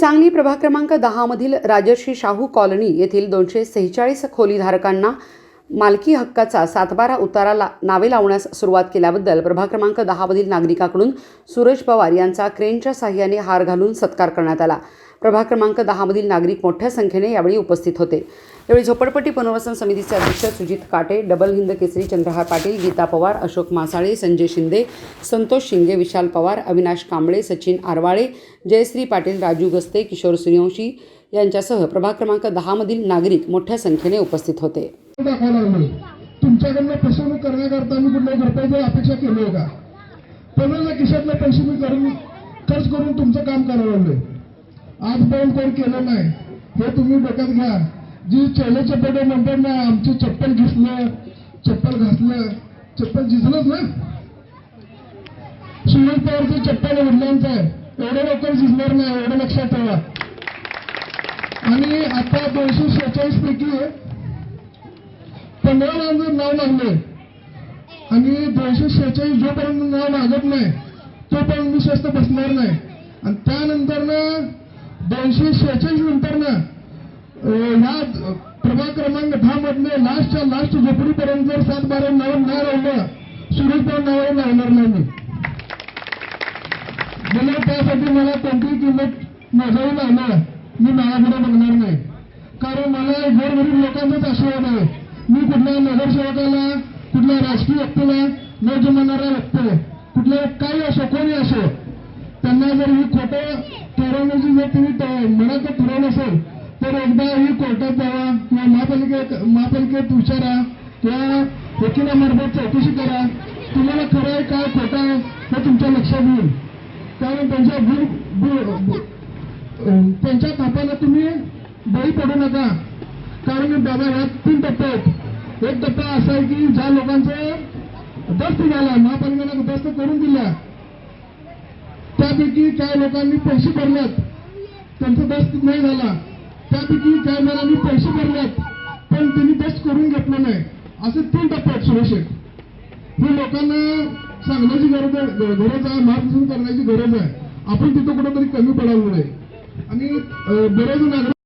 सांगली प्रभाग क्रमांक दहामधील राजर्षी शाहू कॉलनी येथील दोनशे सेहेचाळीस खोलीधारकांना मालकी हक्काचा सातबारा उतारा ला नावे लावण्यास सुरुवात केल्याबद्दल प्रभाग क्रमांक दहामधील नागरिकाकडून सूरज पवार यांचा क्रेनच्या साह्याने हार घालून सत्कार करण्यात आला. प्रभाग क्रमांक दहामधील नागरिक मोठ्या संख्येने यावेळी उपस्थित होते. यावेळी झोपडपट्टी पुनर्वसन समितीचे अध्यक्ष सुजित काटे डबल हिंद केसरी चंद्रहार पाटील गीता पवार अशोक मासाळे संजय शिंदे संतोष शिंगे विशाल पवार अविनाश कांबळे सचिन आरवाळे जयश्री पाटील राजू गस्ते किशोर सूर्यवंशी यांच्यासह प्रभाग क्रमांक दहामधील नागरिक मोठ्या संख्येने उपस्थित होते. दाखवायला लागले. तुमच्याकडनं फसवणूक करण्याकरता मी कुठल्या रुपयाची अपेक्षा केली आहे का? कोणाला खिशातले पैसे मी करून खर्च करून तुमचं काम करायला लागलोय आजपर्यंत कोण केलं नाही? हे तुम्ही डोक्यात घ्या. जी चेले चप्पल म्हणतात ना आमची चप्पल घिसलं चप्पल घासलं चप्पल झिजलंच ना? सुनील पवारचं चप्पल वडिलांचं आहे. एवढं लवकर झिजणार नाही एवढं लक्षात ठेवा. आणि आता दोनशे शेहेचाळीस पैकी पंधरा जणांचं नाव लागले आणि दोनशे शेहेचाळीस जोपर्यंत नाव लागत नाही तोपर्यंत मी स्वस्त बसणार नाही. आणि त्यानंतर ना दोनशे शेहेचाळीस नंतर ना ह्या प्रभाग क्रमांक दहा मधले लास्टच्या लास्ट झोपडीपर्यंत जर सात बारा नाव नाही राहिलं सुरेशभाऊ पवार लावणार नाही मी. मला त्यासाठी मला कोणतीही किंमत मोजावी लागणार मी माझ्याकडे बघणार नाही. कारण मला गोरगरीब लोकांचाच आशीर्वाद आहे. मी कुठल्या नगरसेवकाला कुठल्या राजकीय व्यक्तीला न जमणाऱ्या व्यक्तीला कुठल्या काही असो कोणी असो त्यांना जर ही खोटं ठरवण्याची जर तुम्ही मनात ठरवलं असेल तर एकदा ही कोर्टात जावा किंवा महापालिकेत महापालिकेत विचारा किंवा वकिलामार्फत चौकशी करा. तुम्हाला खरं आहे काय खोटं आहे हे तुमच्या लक्षात येईल. कारण त्यांच्या भूल त्यांच्या थापाला तुम्ही बळी पडू नका. कारण बाबा ह्यात तीन टप्पे आहेत. एक टप्पा असा आहे की ज्या लोकांचं दस्त झाला महापालिकेनं दस्त करून दिला. त्यापैकी काही लोकांनी पैसे भरलेत. त्यांचा दस्त नाही झाला. त्यापैकी काही जणांनी पैसे भरलेत. पण त्यांनी दस्त करून घेतलं नाही. असे तीन टप्पे आहेत सुरक्षित हे लोकांना सांगण्याची गरज आहे गरज आहे मार्गदर्शन करण्याची गरज आहे. आपण तिथं कुठंतरी कमी पडायला नाही आणि बरेच नागरिक